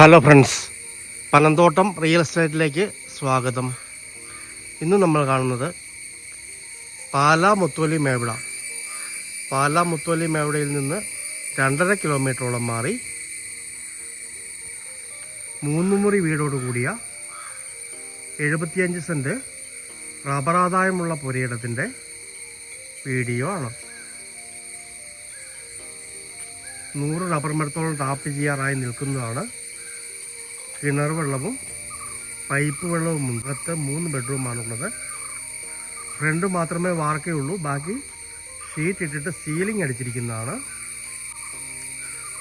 Hello friends Panamthottam real എസ്റ്റേറ്റിലേക്ക് സ്വാഗതം. ഇന്ന് നമ്മൾ കാണുന്നത് പാലാ മുത്തോലി മേവിട. പാലാ മുത്തോലി മേവിടയിൽ നിന്ന് രണ്ടര കിലോമീറ്ററോളം മാറി മൂന്ന് മുറി വീടോട് കൂടിയ എഴുപത്തിയഞ്ച് സെന്റ് റബ്ബറാദായമുള്ള പുരയിടത്തിന്റെ വീഡിയോ ആണ്. നൂറ് റബർ മരത്തോളം ടാപ്പ് ചെയ്യാറായി നിൽക്കുന്നതാണ് കിണർ വെള്ളവും പൈപ്പ് വെള്ളവും അകത്ത് മൂന്ന് ബെഡ്റൂമാണുള്ളത് ഫ്രണ്ട് മാത്രമേ വാർക്കയുള്ളൂ. ബാക്കി ഷീറ്റ് ഇട്ടിട്ട് സീലിംഗ് അടിച്ചിരിക്കുന്നതാണ്.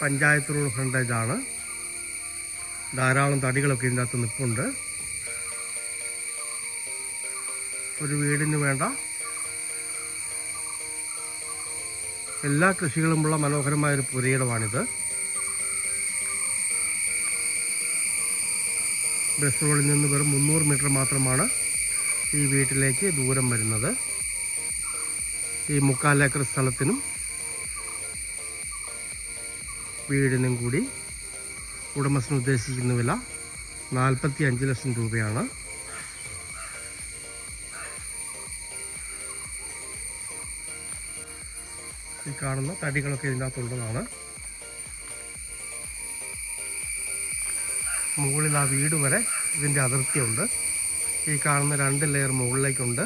പഞ്ചായത്ത് റോഡ് ഫ്രണ്ടേജ് ആണ്. ധാരാളം തടികളൊക്കെ ഇതിന്റെ അകത്ത് നിൽപ്പുണ്ട് ഒരു വീടിന് വേണ്ട. എല്ലാ കൃഷികളുമുള്ള മനോഹരമായൊരു പുരയിടമാണിത്. ബസ് റോഡിൽ നിന്ന് വെറും മുന്നൂറ് മീറ്റർ മാത്രമാണ് ഈ വീട്ടിലേക്ക് ദൂരം വരുന്നത്. ഈ മുക്കാൽ ഏക്കർ സ്ഥലത്തിനും വീടിനും കൂടി ഉടമസ്ഥൻ ഉദ്ദേശിക്കുന്ന വില നാൽപ്പത്തി അഞ്ച് ലക്ഷം രൂപയാണ്. ഈ കാണുന്ന തടികളൊക്കെ ഇതിനകത്തുള്ളതാണ്. മുകളിൽ ആ വീട് വരെ ഇതിന്റെ അതിർത്തിയുണ്ട്. ഈ കാണുന്ന രണ്ട് ലെയർ മുകളിലേക്കുണ്ട്.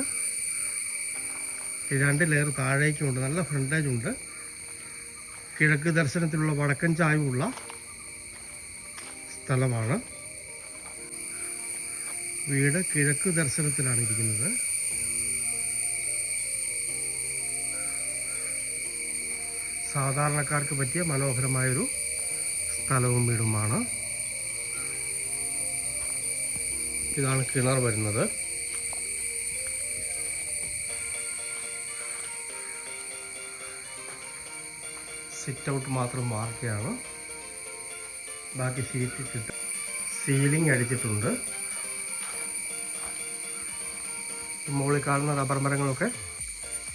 ഈ രണ്ട് ലെയർ താഴേക്കുമുണ്ട്. നല്ല ഫ്രണ്ടേജ് ഉണ്ട്. കിഴക്ക് ദർശനത്തിലുള്ള വടക്കൻ ചായവുള്ള സ്ഥലമാണ്. വീട് കിഴക്ക് ദർശനത്തിലാണ് ഇരിക്കുന്നത്. സാധാരണക്കാർക്ക് പറ്റിയ മനോഹരമായൊരു സ്ഥലവും വീടുമാണ്. ഇതാണ് കിണർ വരുന്നത്. സിറ്റ് ഔട്ട് മാത്രം വാർക്കയാണ് ബാക്കി ഷീറ്റ് ഇട്ടിട്ട് സീലിംഗ് അടിച്ചിട്ടുണ്ട്. മുകളിൽ കാണുന്ന റബ്ബർ മരങ്ങളൊക്കെ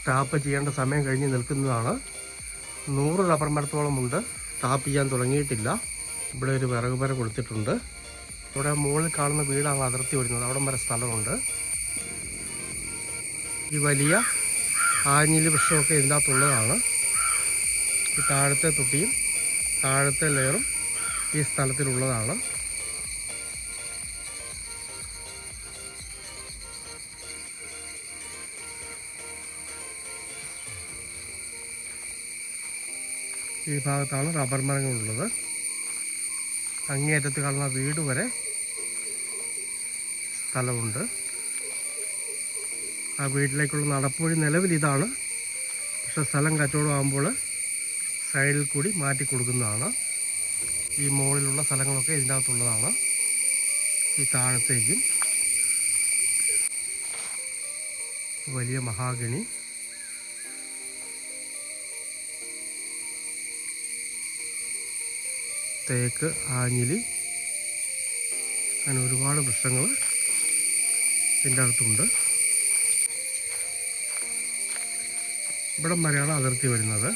ടാപ്പ് ചെയ്യേണ്ട സമയം കഴിഞ്ഞ് നിൽക്കുന്നതാണ്. നൂറ് റബ്ബർ മരത്തോളം ഉണ്ട്. ടാപ്പ് ചെയ്യാൻ തുടങ്ങിയിട്ടില്ല. ഇവിടെ ഒരു വിറക് മരം കൊടുത്തിട്ടുണ്ട്. ഇവിടെ മുകളിൽ കാണുന്ന വീടാണ് അതിർത്തി വരുന്നത്. അവിടം വരെ സ്ഥലമുണ്ട്. ഈ വലിയ ആഞ്ഞിലി വൃക്ഷമൊക്കെ ഇതിന്റെ അകത്തുള്ളതാണ് ഈ താഴത്തെ തൊട്ടിയും താഴത്തെ ലെയറും ഈ സ്ഥലത്തിലുള്ളതാണ്. ഈ ഭാഗത്താണ് റബ്ബർ മരങ്ങളുള്ളത്. അങ്ങേയറ്റത്ത് കാണുന്ന വീട് വരെ സ്ഥലമുണ്ട്. ആ വീട്ടിലേക്കുള്ള നടപ്പുവഴി നിലവിൽ ഇതാണ്. പക്ഷെ സ്ഥലം കച്ചവടമാകുമ്പോൾ സൈഡിൽ കൂടി മാറ്റി കൊടുക്കുന്നതാണ്. ഈ മുകളിലുള്ള സ്ഥലങ്ങളൊക്കെ ഇതിന്റെ അകത്തുള്ളതാണ് ഈ താഴത്തേക്കും വലിയ മഹാഗണി. തേക്ക് ആഞ്ഞിലി അങ്ങനെ ഒരുപാട് വൃക്ഷങ്ങൾ ഇതിന്റെ അകത്തുണ്ട്. ഇവിടം വരെയാണ് അതിർത്തി വരുന്നത്.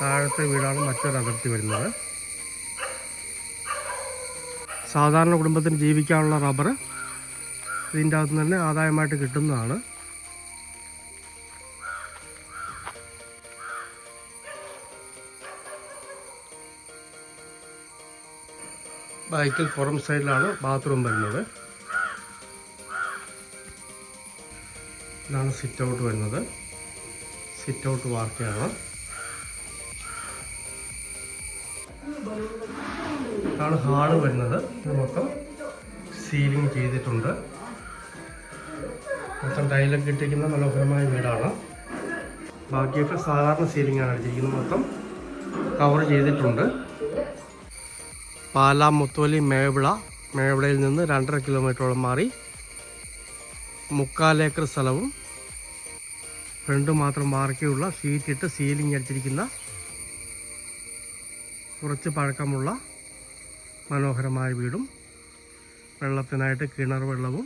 താഴത്തെ വീടാണ് മറ്റൊരു അതിർത്തി വരുന്നത്. സാധാരണ കുടുംബത്തിന് ജീവിക്കാനുള്ള റബ്ബർ ഇതിന്റെ അകത്ത് തന്നെ ആദായമായിട്ട് കിട്ടുന്നതാണ്. ബൈക്കിൽ പുറം സൈഡിലാണ് ബാത്റൂം വരുന്നത്. ഇതാണ് സിറ്റ് ഔട്ട് വരുന്നത്. സിറ്റ് ഔട്ട് വാർക്കയാണ്. ഇതാണ് ഹാൾ വരുന്നത്. മൊത്തം സീലിംഗ് ചെയ്തിട്ടുണ്ട്. മൊത്തം ടൈലൊക്കെ ഇട്ടിരിക്കുന്ന മനോഹരമായ വീടാണ്. ബാക്കിയൊക്കെ സാധാരണ സീലിംഗ് ആണ് അടിച്ചിരിക്കുന്നത്. മൊത്തം കവർ ചെയ്തിട്ടുണ്ട്. പാലാ മുത്തോലി മേവിള മേവിളയിൽ നിന്ന് രണ്ടര കിലോമീറ്ററോളം മാറി മുക്കാലേക്കർ സ്ഥലവും ഫ്രണ്ട് മാത്രം മാർക്കിയുള്ള ഷീറ്റിട്ട് സീലിംഗ് അടിച്ചിരിക്കുന്ന കുറച്ച് പഴക്കമുള്ള മനോഹരമായ വീടും വെള്ളത്തിനായിട്ട് കിണർ വെള്ളവും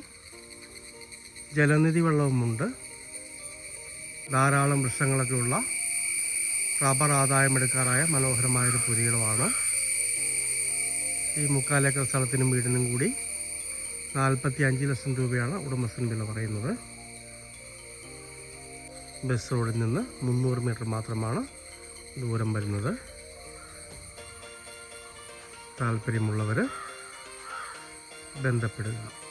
ജലനിധി വെള്ളവുമുണ്ട്. ധാരാളം വൃക്ഷങ്ങളൊക്കെയുള്ള റബ്ബർ ആദായമെടുക്കാറായ മനോഹരമായൊരു പുരിയിടമാണ്. ഈ മുക്കാലേക്കർ സ്ഥലത്തിനും വീടിനും കൂടി നാൽപ്പത്തി അഞ്ച് ലക്ഷം രൂപയാണ് ഉടമസ്ഥൻ വില പറയുന്നത്. ബസ് റോഡിൽ നിന്ന് മുന്നൂറ് മീറ്റർ മാത്രമാണ് ദൂരം വരുന്നത്. താല്പര്യമുള്ളവർ ബന്ധപ്പെടുക.